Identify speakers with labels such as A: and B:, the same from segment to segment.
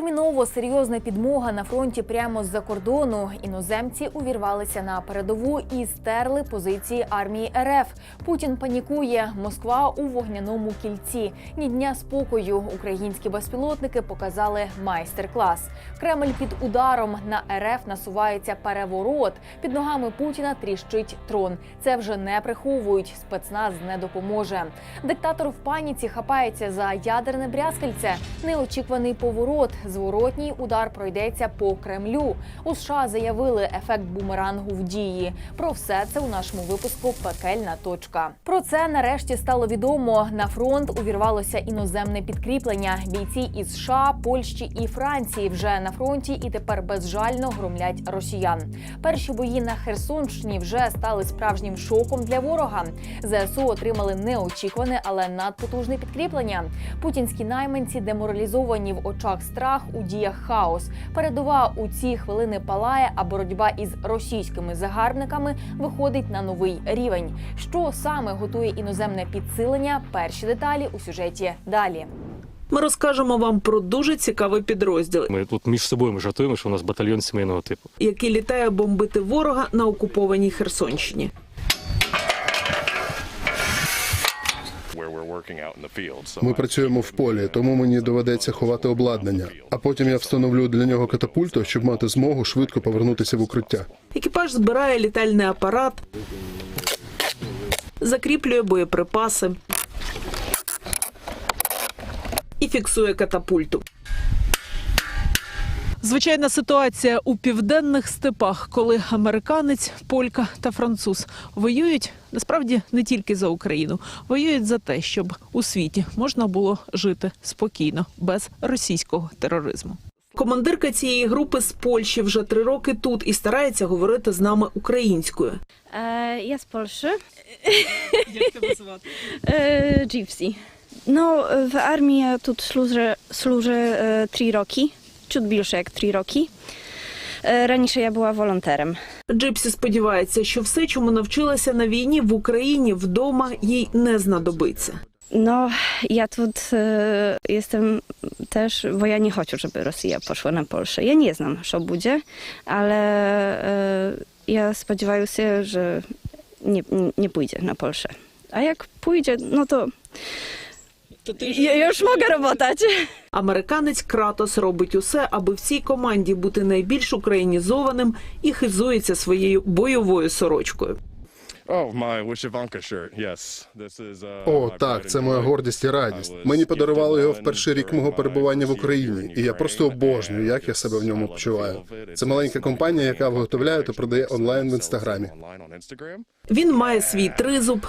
A: Терміново серйозна підмога на фронті прямо з-за кордону. Іноземці увірвалися на передову і стерли позиції армії РФ. Путін панікує. Москва у вогняному кільці. Ні дня спокою. Українські безпілотники показали майстер-клас. Кремль під ударом на РФ насувається переворот. Під ногами Путіна тріщить трон. Це вже не приховують. Спецназ не допоможе. Диктатор в паніці хапається за ядерне брязкальце. Неочікуваний поворот. Зворотній удар пройдеться по Кремлю. У США заявили ефект бумерангу в дії. Про все це у нашому випуску Пекельна точка. Про це нарешті стало відомо. На фронт увірвалося іноземне підкріплення. Бійці із США, Польщі і Франції вже на фронті і тепер безжально громлять росіян. Перші бої на Херсонщині вже стали справжнім шоком для ворога. ЗСУ отримали неочікуване, але надпотужне підкріплення. Путінські найманці деморалізовані в очах страх у діях хаос. Передова у ці хвилини палає, а боротьба із російськими загарбниками виходить на новий рівень. Що саме готує іноземне підсилення? Перші деталі у сюжеті далі.
B: Ми розкажемо вам про дуже цікавий підрозділ,
C: Ми тут між собою жартуємо, що у нас батальйон сімейного типу.
B: який літає бомбити ворога на окупованій Херсонщині.
D: Ми працюємо в полі, тому мені доведеться ховати обладнання. А потім я встановлю для нього катапульту, щоб мати змогу швидко повернутися в укриття.
B: Екіпаж збирає літальний апарат, закріплює боєприпаси і фіксує катапульту. Звичайна ситуація у південних степах, коли американець, полька та француз воюють насправді не тільки за Україну, воюють за те, щоб у світі можна було жити спокійно без російського тероризму. Командирка цієї групи з Польщі вже три роки тут і старається говорити з нами українською.
E: E, ja z Polszy. E, Gypsy. No, w armii ja tu służę, służę e, roki, чуть більше як три роки. Е, Раніше я була волонтером.
B: Джипсі сподівається, що все, чому навчилася на війні в Україні вдома, їй не знадобиться.
E: No, ja tu e, jestem też, bo ja nie chcę, żeby Rosja poszła na Polskę. Ja nie znam, co będzie, ale e, ja spodziewaję się, że nie, nie pójdzie na Polskę. A jak pójdzie, no to ja już mogę robotać.
B: Американець Кратос робить усе, аби в цій команді бути найбільш українізованим і хизується своєю бойовою сорочкою.
F: Oh. Uh,
D: О, так, це моя гордість і радість. Мені подарували його в перший рік мого перебування в Україні, і я просто обожнюю, як я себе в ньому почуваю. Це маленька компанія, яка виготовляє та продає онлайн в інстаграмі.
B: Він має свій тризуб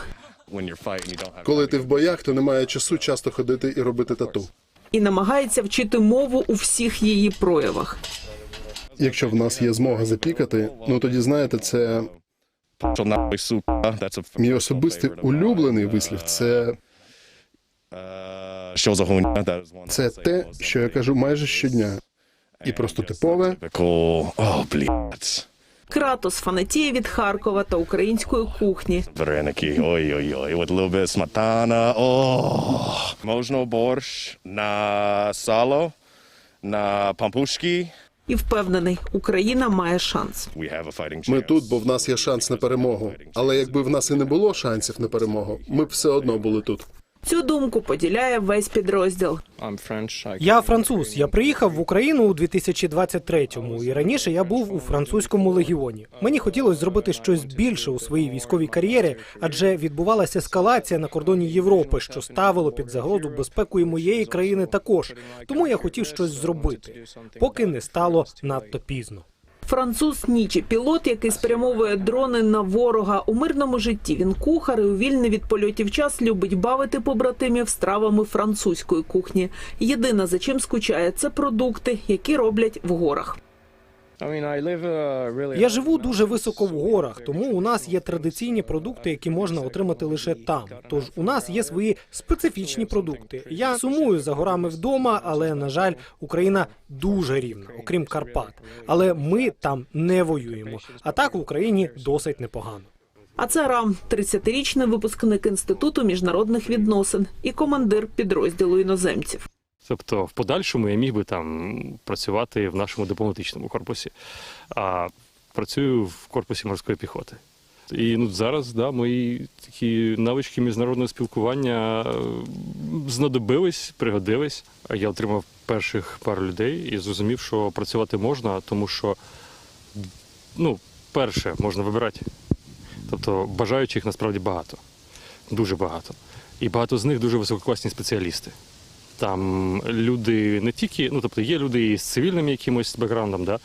F: When you're fighting, you don't have
D: Коли ти в боях, то немає часу часто ходити і робити тату.
B: і намагається вчити мову у всіх її проявах.
D: Якщо в нас є змога запікати, ну тоді знаєте, це мій особистий улюблений вислів. Це,
F: Uh, Що за
D: це те, що я кажу майже щодня. І просто типове.
F: Typical, oh, блядь.
B: Кратос фанатіє від Харкова та української кухні.
F: Вареники, ой-ой-ой, bit of smetana. Oh. Можна борщ на сало, на пампушки.
B: І впевнений, Україна має шанс.
F: We have a fighting chance.
D: Ми тут, бо в нас є шанс на перемогу. Але якби в нас і не було шансів на перемогу, ми б все одно були тут.
B: Цю думку поділяє весь підрозділ.
G: Я француз. Я приїхав в Україну у 2023-му, і раніше я був у французькому легіоні. Мені хотілося зробити щось більше у своїй військовій кар'єрі, адже відбувалася ескалація на кордоні Європи, що ставило під загрозу безпеку і моєї країни також. Тому я хотів щось зробити, поки не стало надто пізно.
B: Француз Нічі, пілот, який спрямовує дрони на ворога у мирному житті. Він кухар і у вільний від польотів час любить бавити побратимів стравами французької кухні. Єдине за чим скучає, це продукти, які роблять в горах.
G: Я живу дуже високо в горах, тому у нас є традиційні продукти, які можна отримати лише там. Тож у нас є свої специфічні продукти. Я сумую за горами вдома, але на жаль, Україна дуже рівна, окрім Карпат. Але ми там не воюємо. А так в Україні досить непогано.
B: А це Рам, 30-річний випускник інституту міжнародних відносин і командир підрозділу іноземців.
C: Тобто, в подальшому я міг би там працювати в нашому дипломатичному корпусі, а працюю в корпусі морської піхоти. І ну, зараз да, мої такі навички міжнародного спілкування знадобились, пригодились. Я отримав перших пару людей і зрозумів, що працювати можна, тому що, ну, перше, можна вибирати. Тобто бажаючих насправді багато, дуже багато. І багато з них дуже висококласні спеціалісти. Там люди не тільки, ну тобто є люди і з цивільним якимось бекграундом, да?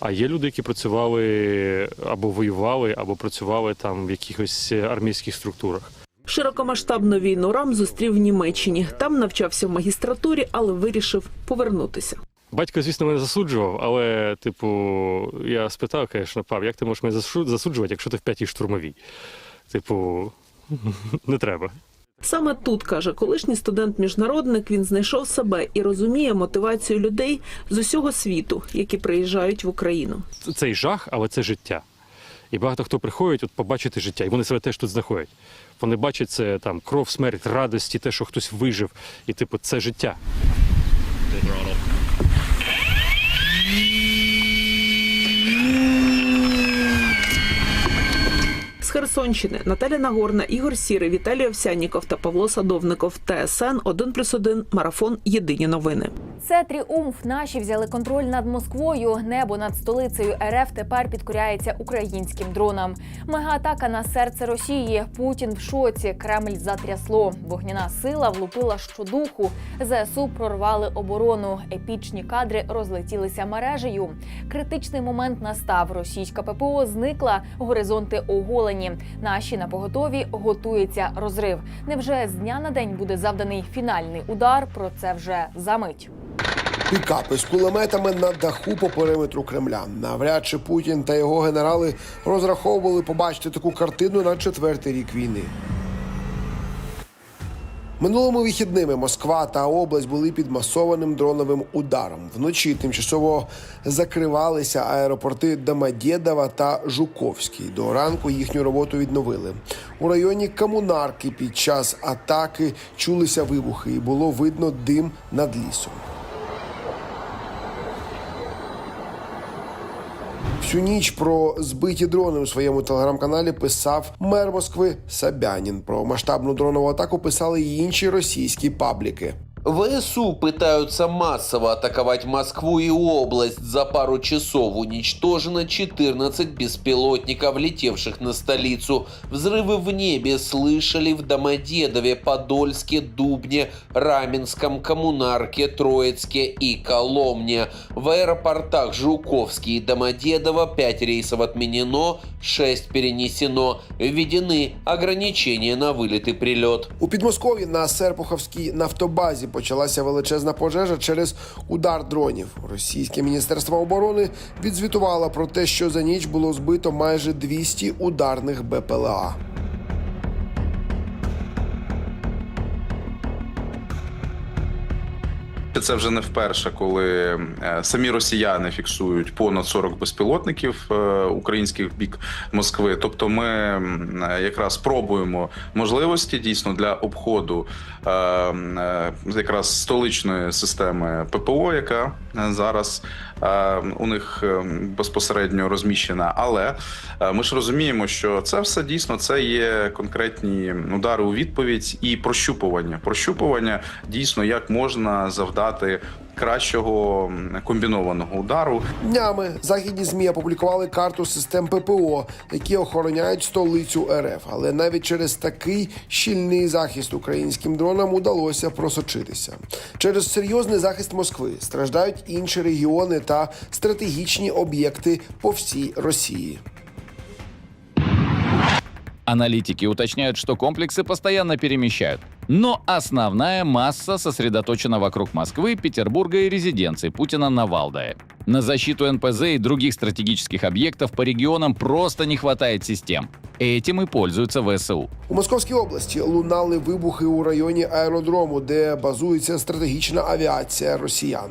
C: а є люди, які працювали або воювали, або працювали там в якихось армійських структурах.
B: Широкомасштабну війну Рам зустрів в Німеччині. Там навчався в магістратурі, але вирішив повернутися.
C: Батько, звісно, мене засуджував, але, типу, я спитав, звісно, пап, як ти можеш мене засуджувати, якщо ти в п'ятій штурмовій? Типу, не треба.
B: Саме тут каже колишній студент-міжнародник. Він знайшов себе і розуміє мотивацію людей з усього світу, які приїжджають в Україну.
C: Цей жах, але це життя. І багато хто приходить от побачити життя, і вони себе теж тут знаходять. Вони бачать це там кров, смерть, радості, те, що хтось вижив, і типу, це життя.
B: Херсонщини Наталя Нагорна, Ігор Сірий, Віталій Овсянніков та Павло Садовников. ТСН 1+,1, Марафон. Єдині новини.
A: Це тріумф. Наші взяли контроль над Москвою. Небо над столицею РФ тепер підкоряється українським дронам. Мегаатака на серце Росії. Путін в шоці. Кремль затрясло. Вогняна сила влупила щодуху. ЗСУ прорвали оборону. Епічні кадри розлетілися мережею. Критичний момент настав. Російська ППО зникла. Горизонти оголені. Наші на поготові готується розрив. Невже з дня на день буде завданий фінальний удар? Про це вже за мить.
H: Пікапи з кулеметами на даху по периметру Кремля. Навряд чи Путін та його генерали розраховували побачити таку картину на четвертий рік війни. Минулими вихідними Москва та область були під масованим дроновим ударом. Вночі тимчасово закривалися аеропорти Домодєдова та Жуковський. До ранку їхню роботу відновили. У районі Комунарки під час атаки чулися вибухи, і було видно дим над лісом. Всю ніч про збиті дрони у своєму телеграм-каналі писав мер Москви Сабянін. Про масштабну дронову атаку писали й інші російські пабліки.
I: ВСУ пытаются массово атаковать Москву и область. За пару часов уничтожено 14 беспилотников, летевших на столицу. Взрывы в небе слышали в Домодедове, Подольске, Дубне, Раменском, Коммунарке, Троицке и Коломне. В аэропортах Жуковский и Домодедово 5 рейсов отменено, 6 перенесено. Введены ограничения на вылет и прилет.
H: У Підмосков'ї на Серпуховській нафтобазі почалася величезна пожежа через удар дронів. Російське міністерство оборони відзвітувало про те, що за ніч було збито майже 200 ударних БПЛА.
J: Це вже не вперше, коли е, самі росіяни фіксують понад 40 безпілотників е, українських бік Москви. Тобто, ми е, якраз пробуємо можливості дійсно для обходу якраз столичної системи ППО, яка зараз у них е, безпосередньо розміщена. Але е, ми ж розуміємо, що це все дійсно це є конкретні удари у відповідь і прощупування. Прощупування дійсно як можна завдати кращого комбінованого удару.
H: Днями західні змі опублікували карту систем ППО, які охороняють столицю РФ. Але навіть через такий щільний захист українським дронам удалося просочитися. Через серйозний захист Москви страждають інші регіони та стратегічні об'єкти по всій Росії.
K: Аналитики уточняют, что комплексы постоянно перемещают. Но основная масса сосредоточена вокруг Москвы, Петербурга и резиденции Путина на Валдае. На защиту НПЗ и других стратегических объектов по регионам просто не хватает систем. Этим и пользуются ВСУ.
H: У Московській області лунали вибухи у районі аеродрому, де базується стратегічна авіація росіян.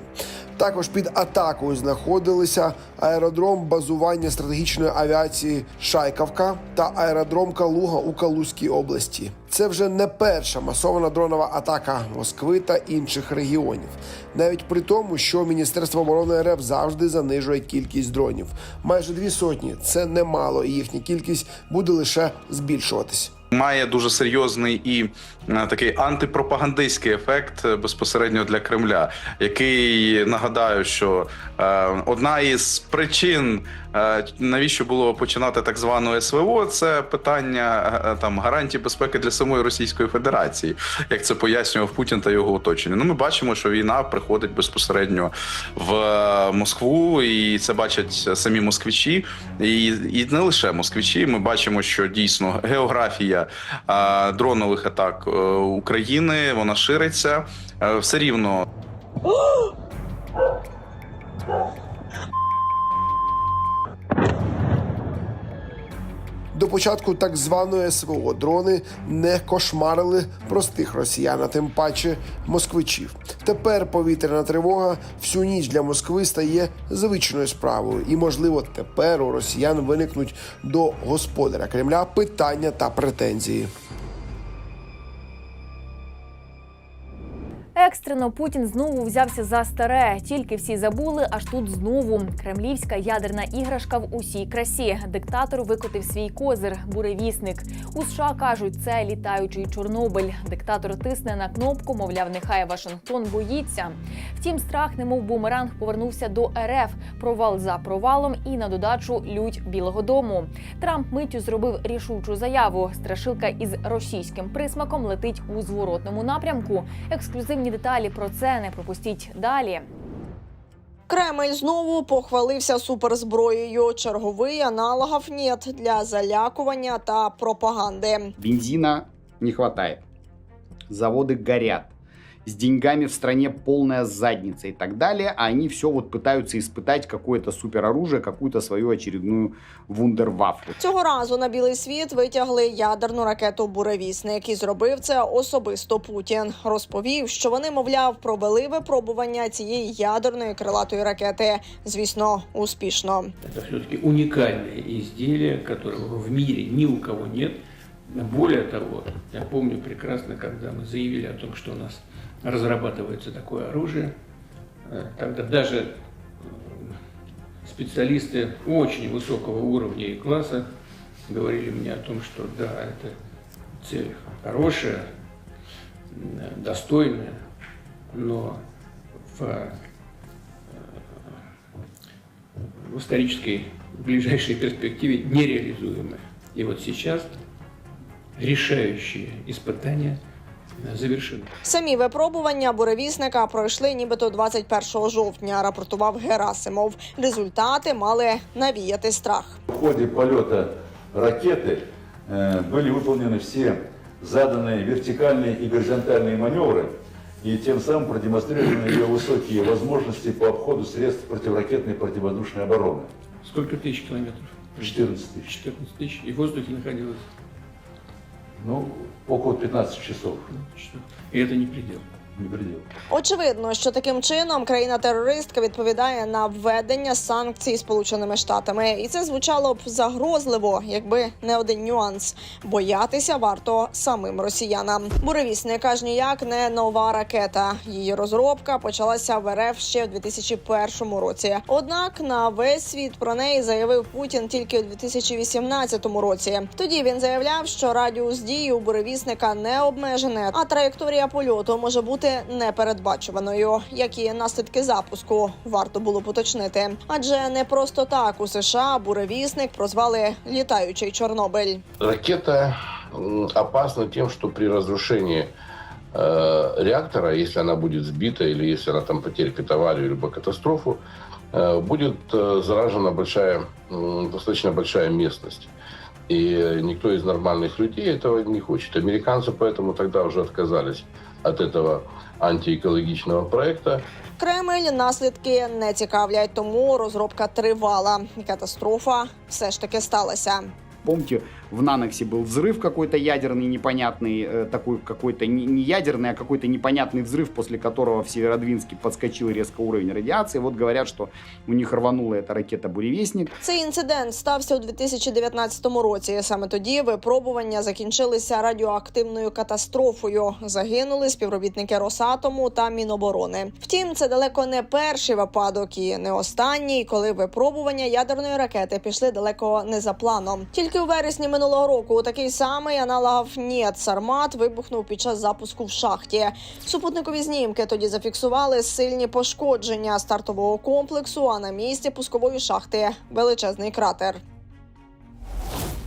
H: Також під атакою знаходилися аеродром базування стратегічної авіації Шайкавка та аеродром Калуга у Калузькій області. Це вже не перша масована дронова атака Москви та інших регіонів, навіть при тому, що Міністерство оборони РФ завжди занижує кількість дронів. Майже дві сотні це немало, і їхня кількість буде лише збільшуватись.
J: Має дуже серйозний і е, такий антипропагандистський ефект е, безпосередньо для Кремля, який нагадаю, що е, одна із причин, навіщо було починати так звану СВО, це питання е, там гарантій безпеки для самої Російської Федерації, як це пояснював Путін та його оточення. Ну, ми бачимо, що війна приходить безпосередньо в е, Москву, і це бачать самі москвичі, і, і не лише москвичі. Ми бачимо, що дійсно географія е, дронових атак е, України вона шириться. Е, все рівно
H: До початку так званої СВО дрони не кошмарили простих росіян, а тим паче москвичів. Тепер повітряна тривога всю ніч для Москви стає звичною справою, і можливо тепер у росіян виникнуть до господаря Кремля питання та претензії.
A: Екстрено Путін знову взявся за старе. Тільки всі забули, аж тут знову кремлівська ядерна іграшка в усій красі. Диктатор викотив свій козир, буревісник. У США кажуть, це літаючий Чорнобиль. Диктатор тисне на кнопку, мовляв, нехай Вашингтон боїться. Втім, страх, немов бумеранг, повернувся до РФ. Провал за провалом і на додачу лють Білого Дому. Трамп миттю зробив рішучу заяву. Страшилка із російським присмаком летить у зворотному напрямку. Ексклюзивні деталі про це не пропустіть далі.
L: Кремль знову похвалився суперзброєю. Черговий аналогов нет для залякування та пропаганди.
M: Бензина не вистачає. Заводи горят С деньгами в стране полная задница и так далее. А они все вот пытаются испытать какое-то супероружие, какую-то свою очередную вундервафлю.
L: Цього разу на білий світ витягли ядерну ракету Буревісник і зробив це особисто Путін. Розповів, що вони, мовляв, провели випробування цієї ядерної крилатої ракети. Звісно, успішно.
N: Это все-таки уникальное изделие, которого в мире ни у кого нет. Более того, я помню прекрасно, когда мы заявили о том, что у нас разрабатывается такое оружие, э, тогда даже э, специалисты очень высокого уровня и класса говорили мне о том, что да, это цель хорошая, достойная, но в э, в исторической ближайшей перспективе нереализуемое. И вот сейчас решающие испытания э, завершены.
L: Самі випробування буревісника пройшли нібито 21 жовтня. Рапортував Герасимов. Результати мали навіяти страх.
O: В ходе полета ракеты э, были выполнены все заданные вертикальные и горизонтальные маневры, и тем самым продемонстрированы ее высокие возможности по обходу средств противоракетной и противовоздушной обороны.
N: Сколько тысяч километров?
O: 14 тысяч.
N: 14 тысяч. И в воздухе находилось.
O: Ну, около 15 часов.
N: И это не предел.
L: Очевидно, що таким чином країна-терористка відповідає на введення санкцій Сполученими Штатами, і це звучало б загрозливо, якби не один нюанс. Боятися варто самим росіянам. Буревісник аж ніяк не нова ракета. Її розробка почалася в РФ ще в 2001 році. Однак на весь світ про неї заявив Путін тільки у 2018 році. Тоді він заявляв, що радіус дії у буревісника не обмежене, а траєкторія польоту може бути непередбачуваною. Які наслідки запуску варто було б уточнити, адже не просто так у США буревісник прозвали літаючий Чорнобиль.
P: Ракета м, опасна тем, что при разрушении э, реактора, если она будет сбита или если она там потерпит аварию либо катастрофу, э, будет э, заражена большая, м, достаточно большая местность. И никто из нормальных людей этого не хочет. Американцы поэтому тогда уже отказались от этого антиэкологичного проекта.
L: Кремль наслідки не цікавлять, тому розробка тривала. Катастрофа все ж таки сталася.
M: помните, в Наноксе был взрыв какой-то ядерный, непонятный, э, такой какой-то не, не ядерный, а какой-то непонятный взрыв, после которого в Северодвинске подскочил резко уровень радиации. Вот говорят, что у них рванула эта ракета «Буревестник».
L: Цей інцидент стався у 2019 році. Саме тоді випробування закінчилися радіоактивною катастрофою. Загинули співробітники Росатому та Міноборони. Втім, це далеко не перший випадок і не останній, коли випробування ядерної ракети пішли далеко не за планом. Тільки у вересні минулого року такий самий аналог НІЕТ Сармат вибухнув під час запуску в шахті. Супутникові знімки тоді зафіксували сильні пошкодження стартового комплексу. А на місці пускової шахти величезний кратер.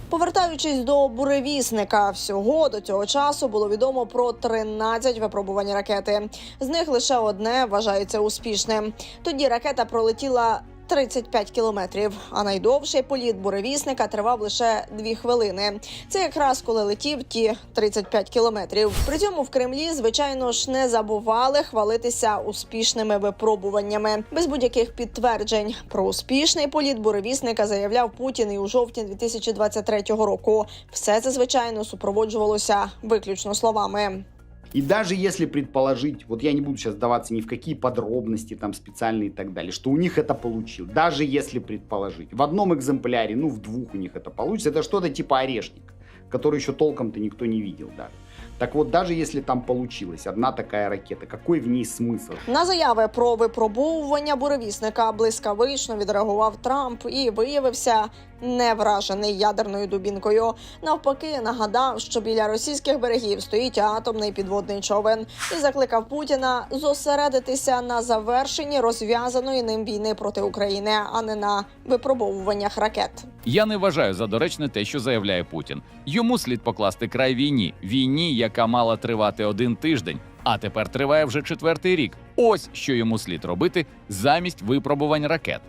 L: Повертаючись до буревісника, всього до цього часу було відомо про 13 випробувань ракети. З них лише одне вважається успішним. Тоді ракета пролетіла 35 кілометрів, а найдовший політ буревісника тривав лише 2 хвилини. Це якраз коли летів ті 35 кілометрів. При цьому в Кремлі, звичайно ж, не забували хвалитися успішними випробуваннями без будь-яких підтверджень. Про успішний політ буревісника заявляв Путін і у жовтні 2023 року. Все це звичайно супроводжувалося виключно словами.
M: И даже если предположить, вот я не буду сейчас даваться ни в какие подробности там специальные и так далее, что у них это получилось, даже если предположить, в одном экземпляре, ну в двух у них это получится, это что-то типа орешник, который еще толком-то никто не видел даже. Так вот, даже если там получилась одна такая ракета, какой в ней смысл?
L: На заяви про випробовування буревісника блискавично відреагував Трамп і виявився не вражений ядерною дубінкою. Навпаки, нагадав, що біля російських берегів стоїть атомний підводний човен і закликав Путіна зосередитися на завершенні розв'язаної ним війни проти України, а не на випробовуваннях ракет.
K: Я не вважаю за доречне те, що заявляє Путін. Йому слід покласти край війні, війні, яка мала тривати один тиждень, а тепер триває вже четвертий рік. Ось що йому слід робити замість випробувань ракет.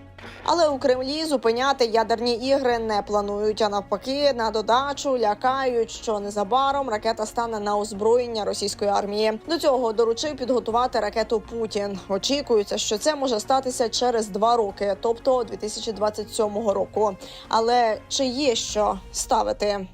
L: Але у Кремлі зупиняти ядерні ігри не планують. А навпаки, на додачу лякають, що незабаром ракета стане на озброєння російської армії. До цього доручив підготувати ракету Путін. Очікується, що це може статися через два роки, тобто 2027 року. Але чи є що ставити?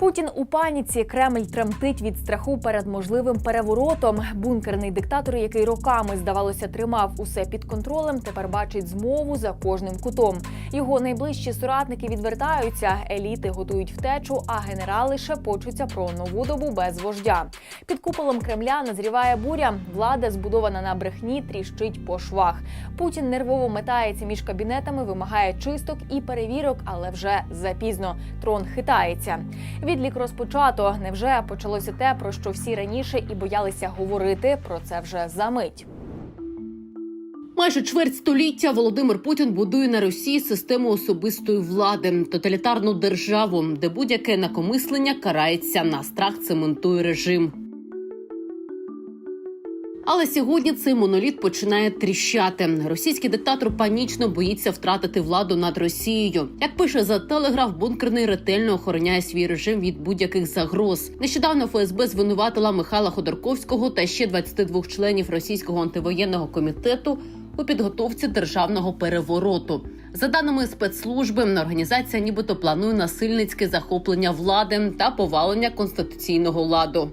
A: Путін у паніці Кремль тремтить від страху перед можливим переворотом. Бункерний диктатор, який роками здавалося тримав усе під контролем, тепер бачить змову за кожним кутом. Його найближчі соратники відвертаються, еліти готують втечу, а генерали шепочуться про нову добу без вождя. Під куполом Кремля назріває буря. Влада, збудована на брехні, тріщить по швах. Путін нервово метається між кабінетами, вимагає чисток і перевірок, але вже запізно. Трон хитається. Відлік розпочато. Невже почалося те, про що всі раніше і боялися говорити? Про це вже за мить.
Q: Майже чверть століття Володимир Путін будує на Росії систему особистої влади, тоталітарну державу, де будь-яке накомислення карається на страх цементує режим. Але сьогодні цей моноліт починає тріщати. Російський диктатор панічно боїться втратити владу над Росією. Як пише за телеграф, бункерний ретельно охороняє свій режим від будь-яких загроз. Нещодавно ФСБ звинуватила Михайла Ходорковського та ще 22 членів російського антивоєнного комітету у підготовці державного перевороту. За даними спецслужби, організація нібито планує насильницьке захоплення влади та повалення конституційного ладу.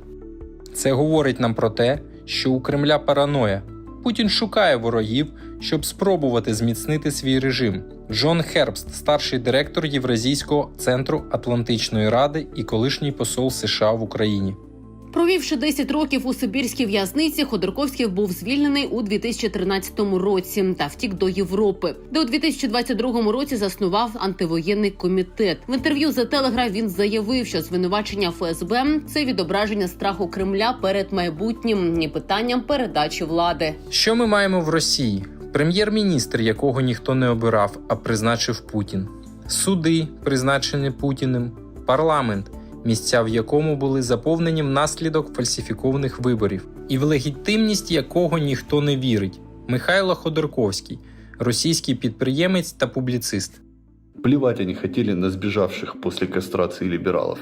R: Це говорить нам про те, що у Кремля параноя. Путін шукає ворогів, щоб спробувати зміцнити свій режим. Джон Хербст, старший директор Євразійського центру Атлантичної ради і колишній посол США в Україні.
Q: Провівши 10 років у Сибірській в'язниці, Ходорковський був звільнений у 2013 році та втік до Європи, де у 2022 році заснував антивоєнний комітет. В інтерв'ю за Телеграф він заявив, що звинувачення ФСБ це відображення страху Кремля перед майбутнім і питанням передачі влади.
R: Що ми маємо в Росії? Прем'єр-міністр, якого ніхто не обирав, а призначив Путін, суди, призначені Путіним, парламент, місця в якому були заповнені внаслідок фальсифікованих виборів, і в легітимність якого ніхто не вірить. Михайло Ходорковський, російський підприємець та публіцист.
S: Плевать они хотели на сбежавших после кастрации либералов.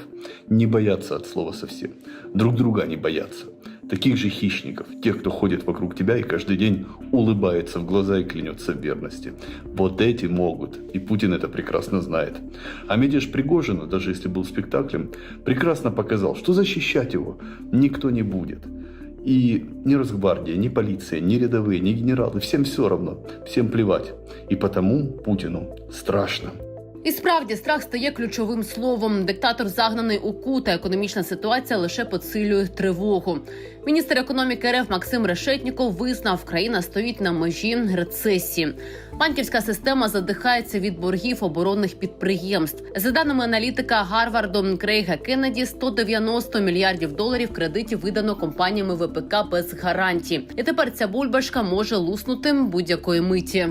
S: Не боятся от слова совсем. Друг друга не боятся. Таких же хищников, тех, кто ходит вокруг тебя и каждый день улыбается в глаза и клянется в верности. Вот эти могут, и Путин это прекрасно знает. А мятеж Пригожина, даже если был спектаклем, прекрасно показал, что защищать его никто не будет. И ни Росгвардия, ни полиция, ни рядовые, ни генералы, всем все равно, всем плевать. И потому Путину страшно.
T: І справді страх стає ключовим словом. Диктатор загнаний у кут, а економічна ситуація лише посилює тривогу. Міністр економіки РФ Максим Решетніков визнав, країна стоїть на межі рецесії. Банківська система задихається від боргів оборонних підприємств. За даними аналітика Гарварду Крейга Кеннеді, 190 мільярдів доларів кредитів видано компаніями ВПК без гарантій. І тепер ця бульбашка може луснути будь-якої миті.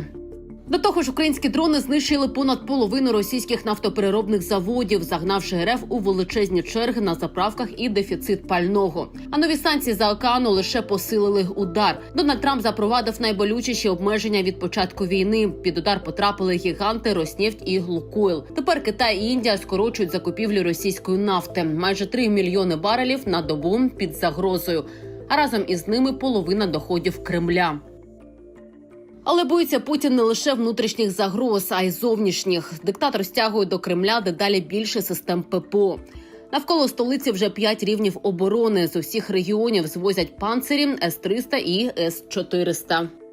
T: До того ж, українські дрони знищили понад половину російських нафтопереробних заводів, загнавши РФ у величезні черги на заправках і дефіцит пального. А нові санкції за океану лише посилили удар. Дональд Трамп запровадив найболючіші обмеження від початку війни. Під удар потрапили гіганти Роснефть і Лукойл. Тепер Китай і Індія скорочують закупівлі російської нафти. Майже 3 мільйони барелів на добу під загрозою. А разом із ними половина доходів Кремля. Але боїться Путін не лише внутрішніх загроз, а й зовнішніх. Диктатор стягує до Кремля дедалі більше систем ППО. Навколо столиці вже п'ять рівнів оборони. З усіх регіонів звозять панцирі С-300 і С-400.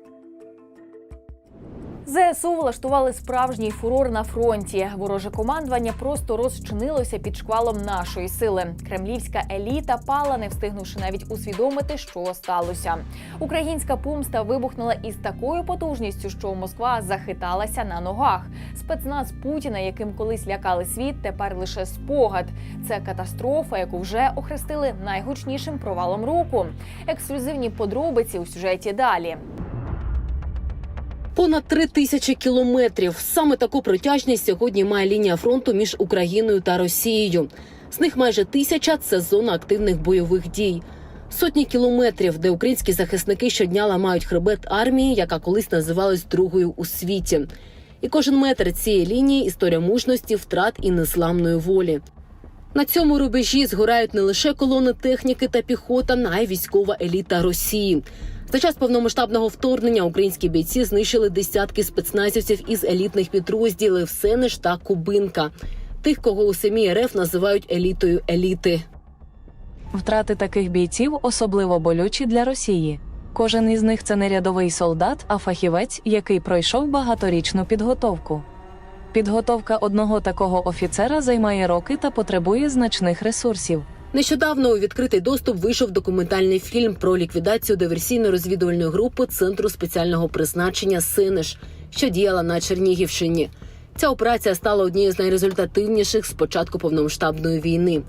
A: ЗСУ влаштували справжній фурор на фронті. Вороже командування просто розчинилося під шквалом нашої сили. Кремлівська еліта пала, не встигнувши навіть усвідомити, що сталося. Українська помста вибухнула із такою потужністю, що Москва захиталася на ногах. Спецназ Путіна, яким колись лякали світ, тепер лише спогад. Це катастрофа, яку вже охрестили найгучнішим провалом року. Ексклюзивні подробиці у сюжеті далі.
T: Понад три тисячі кілометрів. Саме таку протяжність сьогодні має лінія фронту між Україною та Росією. З них майже тисяча це зона активних бойових дій. Сотні кілометрів, де українські захисники щодня ламають хребет армії, яка колись називалась другою у світі. І кожен метр цієї лінії історія мужності, втрат і незламної волі. На цьому рубежі згорають не лише колони техніки та піхота, а й військова еліта Росії. За час повномасштабного вторгнення українські бійці знищили десятки спецназівців із елітних підрозділів Сенеш та Кубинка. Тих, кого у самій РФ називають елітою еліти.
U: Втрати таких бійців особливо болючі для Росії. Кожен із них це не рядовий солдат, а фахівець, який пройшов багаторічну підготовку. Підготовка одного такого офіцера займає роки та потребує значних ресурсів.
T: Нещодавно у відкритий доступ вийшов документальний фільм про ліквідацію диверсійно-розвідувальної групи Центру спеціального призначення Синеш, що діяла на Чернігівщині. Ця операція стала однією з найрезультативніших з початку повномасштабної війни.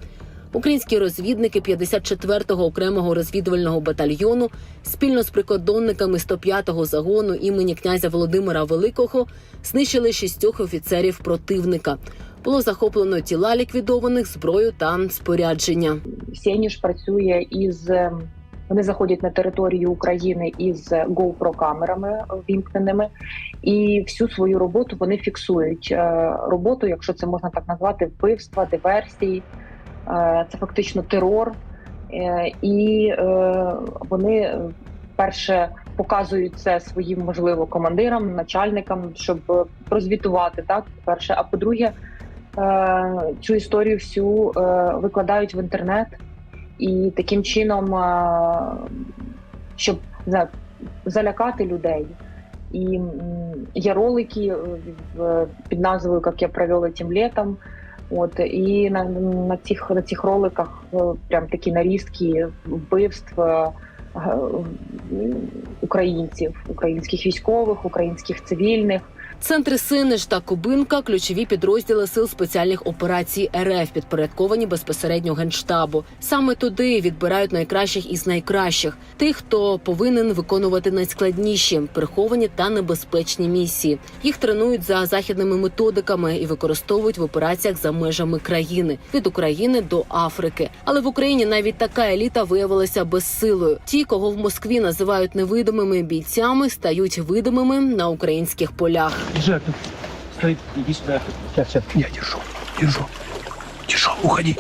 T: Українські розвідники 54-го окремого розвідувального батальйону спільно з прикордонниками 105-го загону імені князя Володимира Великого знищили шістьох офіцерів противника. Було захоплено тіла ліквідованих, зброю та спорядження.
V: Сеніш працює із ем, вони заходять на територію України із GoPro камерами вімкненими, і всю свою роботу вони фіксують Е, роботу, якщо це можна так назвати, вбивства, диверсії. Е, Це фактично терор, Е, і е, вони е, перше показують це своїм можливо командирам, начальникам, щоб е, прозвітувати так. Перше, а по-друге, е, цю історію всю е, викладають в інтернет, і таким чином, е, щоб залякати людей. І є ролики е, під назвою Як я провела тим літом. От і на, на цих на цих роликах е, прям такі нарізки вбивств е, українців, українських військових, українських цивільних.
T: Центри Синеш та Кубинка ключові підрозділи сил спеціальних операцій РФ, підпорядковані безпосередньо генштабу. Саме туди відбирають найкращих із найкращих, тих, хто повинен виконувати найскладніші, приховані та небезпечні місії. Їх тренують за західними методиками і використовують в операціях за межами країни від України до Африки. Але в Україні навіть така еліта виявилася безсилою. Ті, кого в Москві називають невидимими бійцями, стають видимими на українських полях.
W: Джек, стой, иди сюда. Сейчас, сейчас. Я держу, держу. Тяжело, уходи.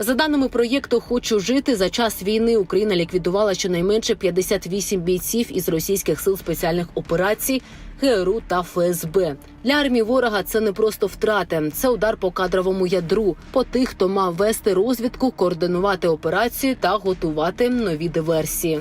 T: За даними проєкту Хочу жити за час війни Україна ліквідувала щонайменше 58 бійців із російських сил спеціальних операцій ГРУ та ФСБ. Для армії ворога це не просто втрати, це удар по кадровому ядру, по тих, хто мав вести розвідку, координувати операції та готувати нові диверсії.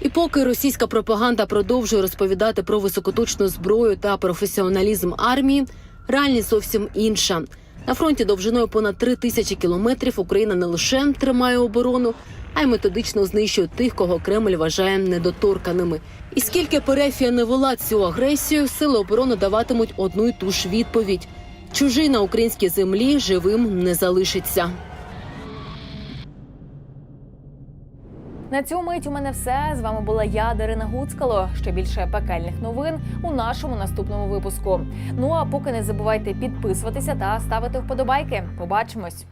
T: І поки російська пропаганда продовжує розповідати про високоточну зброю та професіоналізм армії, реальність зовсім інша. На фронті довжиною понад три тисячі кілометрів Україна не лише тримає оборону, а й методично знищує тих, кого Кремль вважає недоторканими. І скільки Перефія не вела цю агресію, сили оборони даватимуть одну й ту ж відповідь: чужий на українській землі живим не залишиться.
A: На цю мить у мене все. З вами була я, Дарина Гуцкало. Ще більше пекельних новин у нашому наступному випуску. Ну а поки не забувайте підписуватися та ставити вподобайки. Побачимось.